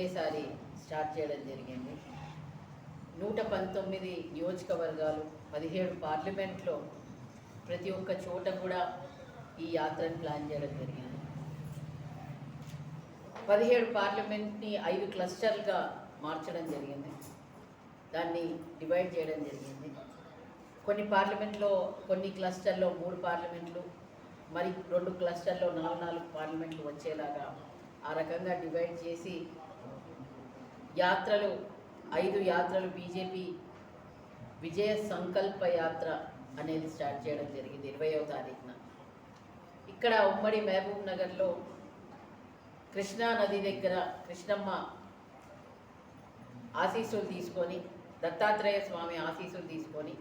ఒకటేసారి స్టార్ట్ చేయడం జరిగింది. నూట పంతొమ్మిది నియోజకవర్గాలు పదిహేడు పార్లమెంట్లో ప్రతి ఒక్క చోట కూడా ఈ యాత్రను ప్లాన్ చేయడం జరిగింది. పదిహేడు పార్లమెంట్ని ఐదు క్లస్టర్లుగా మార్చడం జరిగింది. దాన్ని డివైడ్ చేయడం జరిగింది. కొన్ని పార్లమెంట్లో కొన్ని క్లస్టర్లో మూడు పార్లమెంట్లు మరి రెండు క్లస్టర్లో నాలుగు నాలుగు పార్లమెంట్లు వచ్చేలాగా ఆ రకంగా డివైడ్ చేసి యాత్రలు ఐదు యాత్రలు బీజేపీ విజయ సంకల్ప యాత్ర అనేది స్టార్ట్ చేయడం జరిగింది ఇరవయో తారీఖున. ఇక్కడ ఉమ్మడి మహబూబ్ నగర్లో కృష్ణా నది దగ్గర కృష్ణమ్మ ఆశీస్సులు తీసుకొని దత్తాత్రేయ స్వామి ఆశీస్సులు తీసుకొని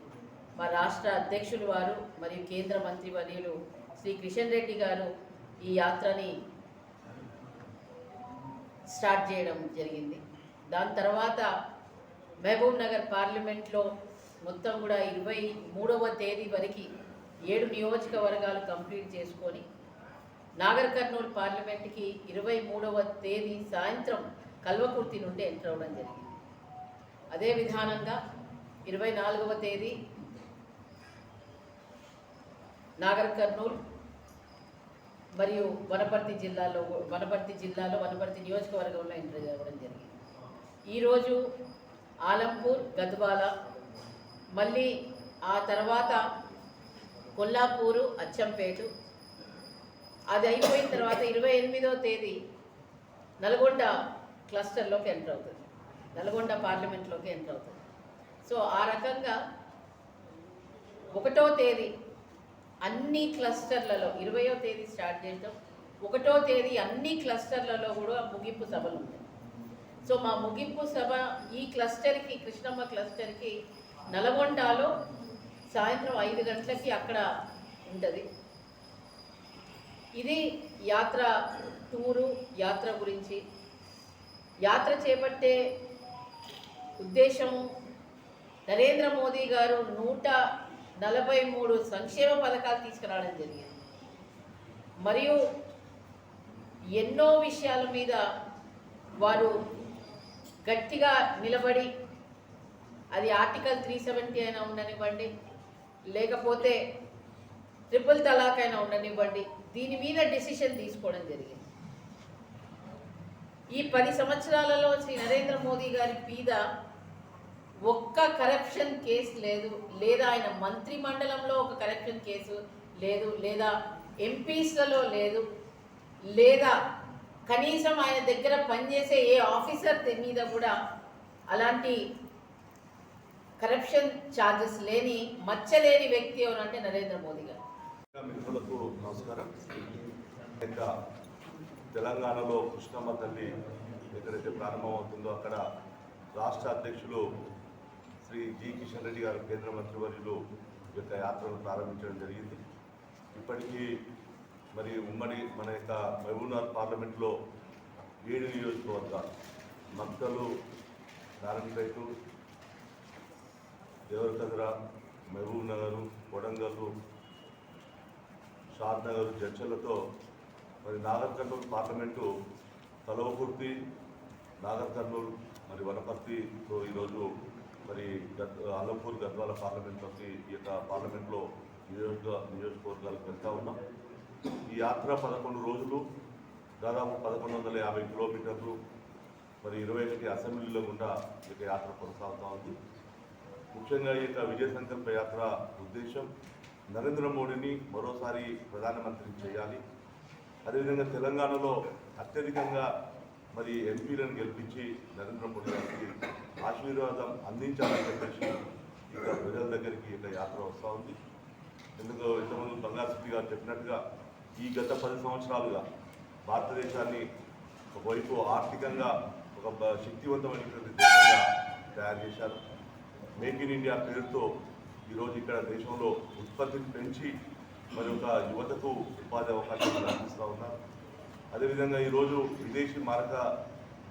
మా రాష్ట్ర అధ్యక్షులు వారు మరియు కేంద్ర మంత్రి వర్యులు శ్రీ కిషన్ రెడ్డి గారు ఈ యాత్రని స్టార్ట్ చేయడం జరిగింది. దాని తర్వాత మహబూబ్ నగర్ పార్లమెంట్లో మొత్తం కూడా ఇరవై మూడవ తేదీ వరకు ఏడు నియోజకవర్గాలు కంప్లీట్ చేసుకొని నాగర్ కర్నూలు పార్లమెంట్కి ఇరవై మూడవ తేదీ సాయంత్రం కల్వకుర్తి నుండి ఎంటర్ అవ్వడం జరిగింది. అదే విధానంగా ఇరవై నాలుగవ తేదీ నాగర్ కర్నూలు మరియు వనపర్తి జిల్లాలో వనపర్తి జిల్లాలో వనపర్తి నియోజకవర్గంలో ఎంటర్ అవ్వడం జరిగింది. ఈరోజు ఆలంపూర్ గద్వాల మళ్ళీ ఆ తర్వాత కొల్లాపూరు అచ్చంపేటు. అది అయిపోయిన తర్వాత ఇరవై ఎనిమిదో తేదీ నల్గొండ క్లస్టర్లోకి ఎంటర్ అవుతుంది. నల్గొండ పార్లమెంట్లోకి ఎంటర్ అవుతుంది. సో ఆ రకంగా ఒకటో తేదీ అన్ని క్లస్టర్లలో ఇరవయో తేదీ స్టార్ట్ చేయడం ఒకటో తేదీ అన్ని క్లస్టర్లలో కూడా ముగింపు సభలు ఉంటాయి. సో మా ముగింపు సభ ఈ క్లస్టర్కి కృష్ణమ్మ క్లస్టర్కి నల్గొండలో సాయంత్రం ఐదు గంటలకి అక్కడ ఉంటుంది. ఇది యాత్ర టూరు యాత్ర గురించి. యాత్ర చేపట్టే ఉద్దేశం నరేంద్ర మోదీ గారు నూట నలభై మూడు సంక్షేమ పథకాలు తీసుకురావడం జరిగింది. మరియు ఎన్నో విషయాల మీద వారు గట్టిగా నిలబడి అది ఆర్టికల్ త్రీ సెవెంటీ అయినా ఉండనివ్వండి లేకపోతే ట్రిపుల్ తలాక్ అయినా ఉండనివ్వండి దీని మీద డెసిషన్ తీసుకోవడం జరిగింది. ఈ పది సంవత్సరాలలో శ్రీ నరేంద్ర మోదీ గారి మీద ఒక్క కరప్షన్ కేసు లేదు లేదా ఆయన మంత్రి మండలంలో ఒక కరప్షన్ కేసు లేదు లేదా ఎంపీస్లలో లేదు లేదా కనీసం ఆయన దగ్గర పనిచేసే ఏ ఆఫీసర్ మీద కూడా అలాంటి కరప్షన్ ఛార్జెస్ లేని మచ్చలేని వ్యక్తి ఎవరంటే నరేంద్ర మోదీ గారు. మిత్రులకు నమస్కారం. ఇంకా తెలంగాణలో కృష్ణమ్మ తల్లి ఎక్కడైతే ప్రారంభమవుతుందో అక్కడ రాష్ట్ర అధ్యక్షులు శ్రీ జి కిషన్ రెడ్డి గారు కేంద్ర మంత్రివర్యులు ఈ యొక్క యాత్రను ప్రారంభించడం జరిగింది. ఇప్పటికీ మరి ఉమ్మడి మన యొక్క మహబూబ్నగర్ పార్లమెంట్లో ఏడు నియోజకవర్గాలు మక్కలు నారాయణపేట దేవరకద్ర మహబూబ్ నగరు కొడంగల్ షాద్ నగర్ జడ్చలతో మరి నాగర్ కర్నూలు పార్లమెంటు తలవకుర్తి నాగర్ కర్నూలు మరి వనపర్తితో ఈరోజు మరి గద్ అలంపూర్ గద్వాల పార్లమెంట్లోకి ఈ యొక్క పార్లమెంట్లో నియోజక నియోజకవర్గాలకు వెళ్తా ఉన్నాం. ఈ యాత్ర పదకొండు రోజులు దాదాపు పదకొండు వందల యాభై కిలోమీటర్లు మరి ఇరవై ఒకటి అసెంబ్లీలో గుండా ఈ యాత్ర కొనసాగుతూ ఉంది. ముఖ్యంగా ఈ యొక్క విజయ సంకల్ప యాత్ర ఉద్దేశం నరేంద్ర మోడీని మరోసారి ప్రధానమంత్రిని చేయాలి. అదేవిధంగా తెలంగాణలో అత్యధికంగా మరి ఎంపీలను గెలిపించి నరేంద్ర మోడీ గారికి ఆశీర్వాదం అందించాలని చెప్పేసి ఇక ప్రజల దగ్గరికి ఇక యాత్ర వస్తూ ఉంది. ఎందుకు ఇంతకుముందు బంగారు గారు చెప్పినట్టుగా ఈ గత పది సంవత్సరాలుగా భారతదేశాన్ని ఒకవైపు ఆర్థికంగా ఒక శక్తివంతమైనటువంటి దేశంగా తయారు చేశారు. మేక్ ఇన్ ఇండియా పేరుతో ఈరోజు ఇక్కడ దేశంలో ఉత్పత్తిని పెంచి మరి ఒక యువతకు ఉపాధి అవకాశాలు కల్పిస్తూ ఉన్నారు. అదేవిధంగా ఈరోజు విదేశీ మారక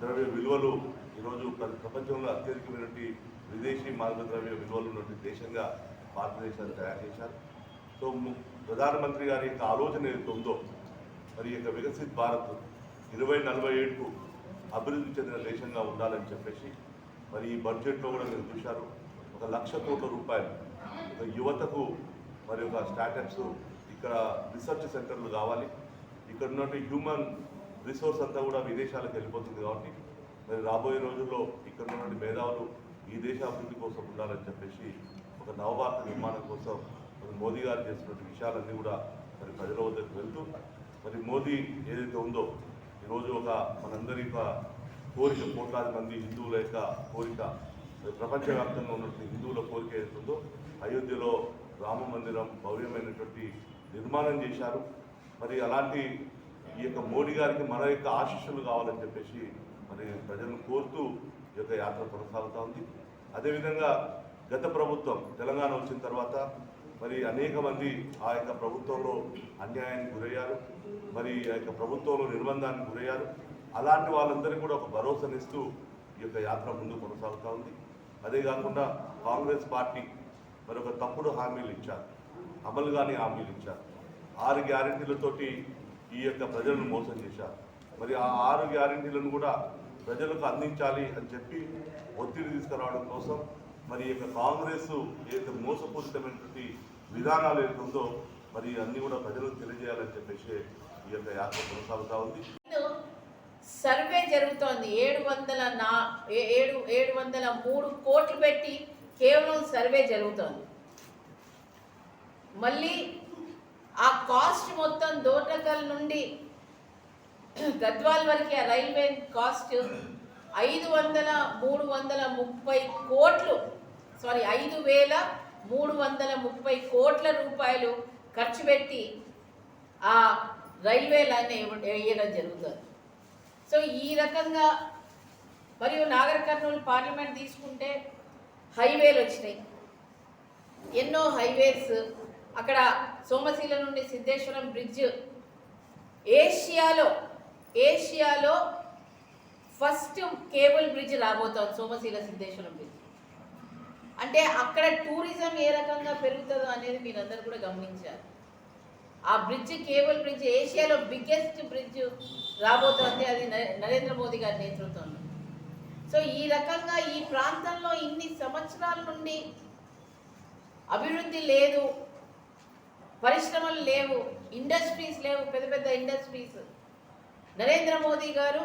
ద్రవ్య విలువలు ఈరోజు ప్రపంచంలో అత్యధికమైనటువంటి విదేశీ మారక ద్రవ్య విలువలు ఉన్నటువంటి దేశంగా భారతదేశాన్ని తయారు చేశారు. సో ప్రధానమంత్రి గారి యొక్క ఆలోచన ఏదైతే ఉందో మరి యొక్క వికసిత్ భారత్ ఇరవై నలభై ఏడుకు అభివృద్ధి చెందిన దేశంగా ఉండాలని చెప్పేసి మరి ఈ బడ్జెట్లో కూడా మీరు చూశారు. ఒక లక్ష కోట్ల రూపాయలు ఒక యువతకు మరి ఒక స్టార్టప్స్ ఇక్కడ రీసెర్చ్ సెంటర్లు కావాలి. ఇక్కడ ఉన్నటువంటి హ్యూమన్ రిసోర్స్ అంతా కూడా విదేశాలకు వెళ్ళిపోతుంది కాబట్టి మరి రాబోయే రోజుల్లో ఇక్కడ ఉన్నటువంటి మేధావులు ఈ దేశ అభివృద్ధి కోసం ఉండాలని చెప్పేసి ఒక నవభారత నిర్మాణం కోసం మరి మోదీ గారు చేసినటువంటి విషయాలన్నీ కూడా మరి ప్రజల వద్దకు వెళ్తూ మరి మోదీ ఏదైతే ఉందో ఈరోజు ఒక మనందరి యొక్క కోరిక కోట్లాది మంది హిందువుల యొక్క కోరిక మరి ప్రపంచవ్యాప్తంగా ఉన్నటువంటి హిందువుల కోరిక ఏదైతుందో ఉందో అయోధ్యలో రామ మందిరం భవ్యమైనటువంటి నిర్మాణం చేశారు. మరి అలాంటి ఈ యొక్క మోడీ గారికి మన యొక్క ఆశీస్సులు కావాలని చెప్పేసి మరి ప్రజలను కోరుతూ ఈ యొక్క యాత్ర కొనసాగుతూ ఉంది. అదేవిధంగా గత ప్రభుత్వం తెలంగాణ వచ్చిన తర్వాత మరి అనేక మంది ఆ యొక్క ప్రభుత్వంలో అన్యాయానికి గురయ్యారు. మరి ఆ యొక్క ప్రభుత్వంలో నిర్బంధానికి గురయ్యారు. అలాంటి వాళ్ళందరికీ కూడా ఒక భరోసానిస్తూ ఈ యొక్క యాత్ర ముందు కొనసాగుతూ ఉంది. అదే కాకుండా కాంగ్రెస్ పార్టీ మరి ఒక తప్పుడు హామీలు ఇచ్చారు. అమలు కాని హామీలు ఇచ్చారు. ఆరు గ్యారంటీలతోటి ఈ యొక్క ప్రజలను మోసం చేశారు. మరి ఆ ఆరు గ్యారెంటీలను కూడా ప్రజలకు అందించాలి అని చెప్పి ఒత్తిడి తీసుకురావడం కోసం మరి ఈ యొక్క కాంగ్రెస్ ఏదైతే మోసపూరితమైనటువంటి విధానాలు ఏదైతే ఉందో మరి అన్నీ కూడా ప్రజలకు తెలియజేయాలని చెప్పేసి ఈ యొక్క యాత్ర కొనసాగుతూ ఉంది. సర్వే జరుగుతోంది. ఏడు వందల నా ఏడు ఏడు వందల మూడు కోట్లు పెట్టి కేవలం సర్వే జరుగుతోంది. మళ్ళీ ఆ కాస్ట్ మొత్తం దోటకల్ నుండి గద్వాల్ వరకు ఆ రైల్వే కాస్ట్ ఐదు వందల మూడు వందల ముప్పై కోట్లు సారీ ఐదు వేల మూడు వందల ముప్పై కోట్ల రూపాయలు ఖర్చు పెట్టి ఆ రైల్వే లైన్ వేయడం జరుగుతుంది. సో ఈ రకంగా మరియు నాగర్ కర్నూలు పార్లమెంట్ తీసుకుంటే హైవేలు వచ్చినాయి. ఎన్నో హైవేస్ అక్కడ సోమశీల నుండి సిద్ధేశ్వరం బ్రిడ్జ్ ఏషియాలో ఏషియాలో ఫస్ట్ కేబుల్ బ్రిడ్జ్ రాబోతోంది సోమశీల సిద్ధేశ్వరం బ్రిడ్జ్. అంటే అక్కడ టూరిజం ఏ రకంగా పెరుగుతుందో అనేది మీరందరూ కూడా గమనించారు. ఆ బ్రిడ్జ్ కేబుల్ బ్రిడ్జ్ ఏషియాలో బిగ్గెస్ట్ బ్రిడ్జ్ రాబోతోంది అది నరేంద్ర మోదీ గారి నేతృత్వంలో. సో ఈ రకంగా ఈ ప్రాంతంలో ఇన్ని సంవత్సరాల నుండి అభివృద్ధి లేదు పరిశ్రమలు లేవు ఇండస్ట్రీస్ లేవు పెద్ద పెద్ద ఇండస్ట్రీస్. నరేంద్ర మోదీ గారు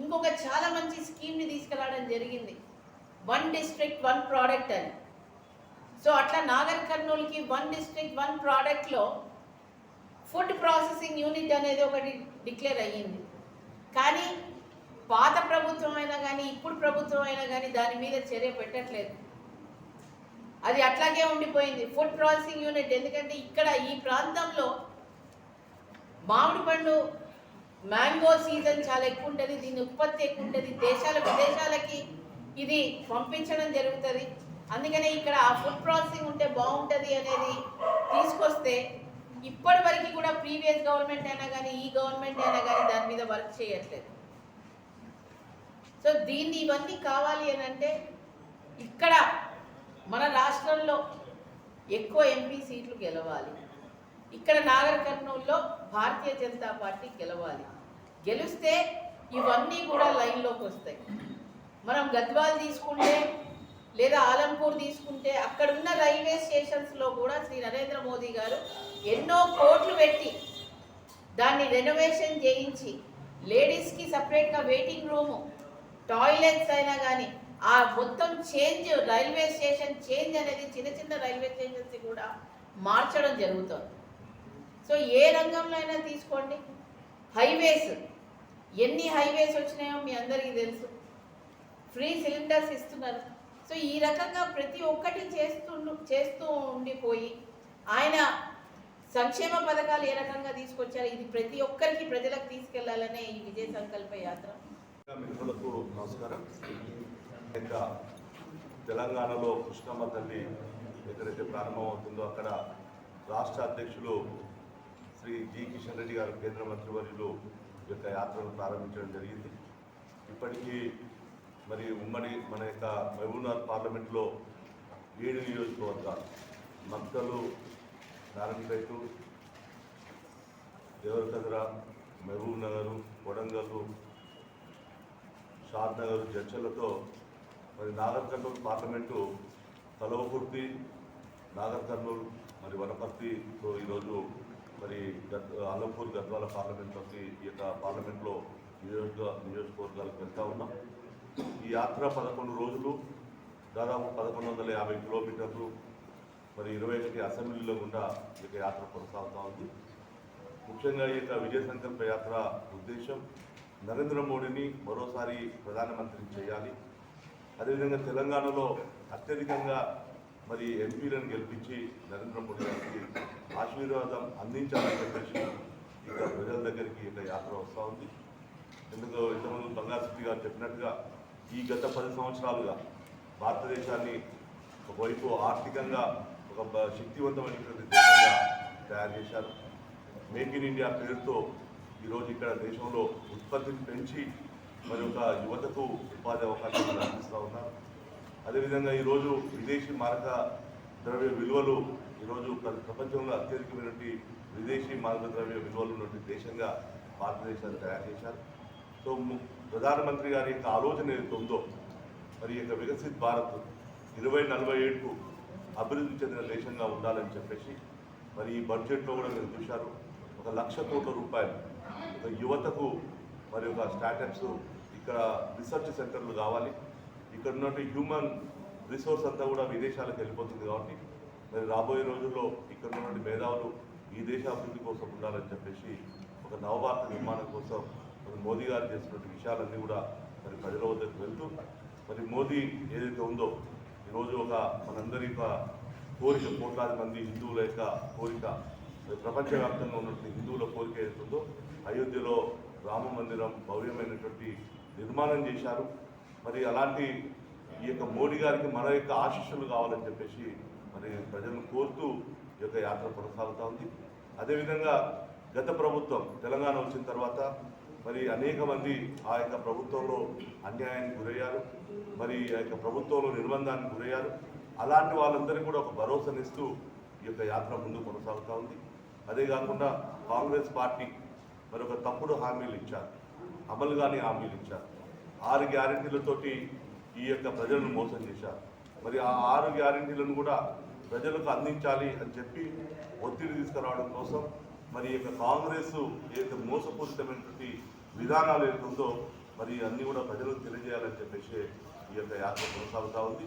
ఇంకొక చాలా మంచి స్కీమ్ని తీసుకురావడం జరిగింది. వన్ డిస్ట్రిక్ట్ వన్ ప్రోడక్ట్ అని. సో అట్లా నాగర్ కర్నూలుకి వన్ డిస్ట్రిక్ట్ వన్ ప్రోడక్ట్లో ఫుడ్ ప్రాసెసింగ్ యూనిట్ అనేది ఒకటి డిక్లేర్ అయ్యింది. కానీ పాత ప్రభుత్వం అయినా కానీ ఇప్పుడు ప్రభుత్వం అయినా కానీ దాని మీద చర్య పెట్టట్లేదు. అది అట్లాగే ఉండిపోయింది. ఫుడ్ ప్రాసెసింగ్ యూనిట్ ఎందుకంటే ఇక్కడ ఈ ప్రాంతంలో మామిడి పండు మ్యాంగో సీజన్ చాలా ఎక్కువ ఉంటుంది దీని ఉత్పత్తి ఎక్కువ ఉంటుంది. దేశాల విదేశాలకి ఇది పంపించడం జరుగుతుంది. అందుకనే ఇక్కడ ఆ ఫుడ్ ప్రాసెసింగ్ ఉంటే బాగుంటుంది అనేది తీసుకొస్తే ఇప్పటి వరకు కూడా ప్రీవియస్ గవర్నమెంట్ అయినా కానీ ఈ గవర్నమెంట్ అయినా కానీ దాని మీద వర్క్ చేయట్లేదు. సో దీన్ని ఇవన్నీ కావాలి అని అంటే ఇక్కడ మన రాష్ట్రంలో ఎక్కువ ఎంపీ సీట్లు గెలవాలి. ఇక్కడ నాగర్ కర్నూలులో భారతీయ జనతా పార్టీ గెలవాలి. గెలిస్తే ఇవన్నీ కూడా లైన్లోకి వస్తాయి. మనం గద్వాల్ తీసుకుంటే లేదా ఆలంపూర్ తీసుకుంటే అక్కడ ఉన్న రైల్వే స్టేషన్స్లో కూడా శ్రీ నరేంద్ర మోదీ గారు ఎన్నో కోట్లు పెట్టి దాన్ని రెనోవేషన్ చేయించి లేడీస్కి సపరేట్గా వెయిటింగ్ రూము టాయిలెట్స్ అయినా కానీ ఆ మొత్తం చేంజ్ రైల్వే స్టేషన్ చేంజ్ అనేది చిన్న చిన్న రైల్వే స్టేషన్స్ కూడా మార్చడం జరుగుతుంది. సో ఏ రంగంలో అయినా తీసుకోండి. హైవేస్ ఎన్ని హైవేస్ వచ్చినాయో మీ అందరికీ తెలుసు. ఫ్రీ సిలిండర్స్ ఇస్తున్నారు. సో ఈ రకంగా ప్రతి ఒక్కటి చేస్తుండు చేస్తూ ఉండిపోయి ఆయన సంక్షేమ పథకాలు ఏ రకంగా తీసుకొచ్చారు ఇది ప్రతి ఒక్కరికి ప్రజలకు తీసుకెళ్ళాలనే ఈ విజయ సంకల్ప యాత్ర. మిత్రులకు నమస్కారం. ఇంకా తెలంగాణలో కృష్ణమ్మ తల్లి ఎక్కడైతే ప్రారంభమవుతుందో అక్కడ రాష్ట్ర అధ్యక్షులు శ్రీ జి కిషన్ రెడ్డి గారు కేంద్ర మంత్రివర్యులు ఈ యొక్క యాత్రను ప్రారంభించడం జరిగింది. ఇప్పటికీ మరి ఉమ్మడి మన యొక్క మహబూబ్నగర్ పార్లమెంట్లో ఏడు నియోజకవర్గాలు మక్కలు నారాయణపేట దేవరకద్ర మహబూబ్ నగరు కొడంగల్ షాద్ నగర్ జడ్చర్లతో మరి నాగర్ కర్నూలు పార్లమెంటు కలవకుర్తి నాగర్ కర్నూలు మరి వనపర్తితో ఈరోజు మరి గద్ అలంపూర్ గద్వాల పార్లమెంట్లోకి ఈ యొక్క పార్లమెంట్లో నియోజక నియోజకవర్గాలకు వెళ్తా ఉన్నాం. ఈ యాత్ర పదకొండు రోజులు దాదాపు పదకొండు వందల యాభై కిలోమీటర్లు మరి ఇరవై ఒకటి అసెంబ్లీలో గుండా ఈ యాత్ర కొనసాగుతూ ఉంది. ముఖ్యంగా ఈ యొక్క విజయ సంకల్ప యాత్ర ఉద్దేశం నరేంద్ర మోడీని మరోసారి ప్రధానమంత్రిని చేయాలి. అదేవిధంగా తెలంగాణలో అత్యధికంగా మరి ఎంపీలను గెలిపించి నరేంద్ర మోడీ గారికి ఆశీర్వాదం అందించాలని చెప్పేసి ఇక్కడ ప్రజల దగ్గరికి ఇక యాత్ర వస్తూ ఉంది. ఎందుకు ఇంతకుముందు బంగారు గారు చెప్పినట్టుగా ఈ గత పది సంవత్సరాలుగా భారతదేశాన్ని ఒకవైపు ఆర్థికంగా ఒక శక్తివంతమైనటువంటి దేశంగా తయారు చేశారు. మేక్ ఇన్ ఇండియా పేరుతో ఈరోజు ఇక్కడ దేశంలో ఉత్పత్తిని పెంచి మరి ఒక యువతకు ఉపాధి అవకాశాలు అందిస్తూ ఉన్నారు. అదేవిధంగా ఈరోజు విదేశీ మారక ద్రవ్య విలువలు ఈరోజు ప్రపంచంలో అత్యధికమైనటువంటి విదేశీ మారక ద్రవ్య విలువలు ఉన్నటువంటి దేశంగా భారతదేశాన్ని తయారు చేశారు. సో ము- ప్రధానమంత్రి గారి యొక్క ఆలోచన ఏదైతే ఉందో మరి యొక్క వికసిత్ భారత్ ఇరవై నలభై ఏడుకు అభివృద్ధి చెందిన దేశంగా ఉండాలని చెప్పేసి మరి ఈ బడ్జెట్లో కూడా మీరు చూశారు ఒక లక్ష కోట్ల రూపాయలు ఒక యువతకు మరి ఒక స్టార్టప్స్ ఇక్కడ రీసెర్చ్ సెంటర్లు కావాలి. ఇక్కడ ఉన్నటువంటి హ్యూమన్ రిసోర్స్ అంతా కూడా విదేశాలకు వెళ్ళిపోతుంది కాబట్టి మరి రాబోయే రోజుల్లో ఇక్కడ ఉన్నటువంటి మేధావులు ఈ దేశ అభివృద్ధి కోసం ఉండాలని చెప్పేసి ఒక నవభారత నిర్మాణం కోసం మరి మోదీ గారు చేసినటువంటి విషయాలన్నీ కూడా మరి ప్రజల వద్దకు వెళ్తూ మరి మోదీ ఏదైతే ఉందో ఈరోజు ఒక మనందరి యొక్క కోరిక కోట్లాది మంది హిందువుల యొక్క కోరిక ప్రపంచవ్యాప్తంగా ఉన్నటువంటి హిందువుల కోరిక ఏదైతే ఉందో అయోధ్యలో రామ మందిరం భవ్యమైనటువంటి నిర్మాణం చేశారు. మరి అలాంటి ఈ యొక్క మోడీ గారికి మన యొక్క ఆశీస్సులు కావాలని చెప్పేసి మరి ప్రజలను కోరుతూ ఈ యొక్క యాత్ర కొనసాగుతూ ఉంది. అదేవిధంగా గత ప్రభుత్వం తెలంగాణ వచ్చిన తర్వాత మరి అనేక మంది ఆ యొక్క ప్రభుత్వంలో అన్యాయానికి గురయ్యారు మరి ఆ యొక్క ప్రభుత్వంలో నిర్బంధానికి గురయ్యారు. అలాంటి వాళ్ళందరికీ కూడా ఒక భరోసానిస్తూ ఈ యొక్క యాత్ర ముందు కొనసాగుతూ ఉంది. అదే కాకుండా కాంగ్రెస్ పార్టీ మరి ఒక తప్పుడు హామీలు ఇచ్చారు అమలు కాని హామీలు ఇచ్చారు. ఆరు గ్యారంటీలతోటి ఈ యొక్క ప్రజలను మోసం చేశారు. మరి ఆ ఆరు గ్యారెంటీలను కూడా ప్రజలకు అందించాలి అని చెప్పి ఒత్తిడి తీసుకురావడం కోసం మరి ఈ యొక్క కాంగ్రెస్ ఈ యొక్క మోసపూరితమైనటువంటి విధానాలు ఏంటుందో ఉందో మరి అన్నీ కూడా ప్రజలకు తెలియజేయాలని చెప్పేసి ఈ యొక్క యాత్ర కొనసాగుతూ ఉంది.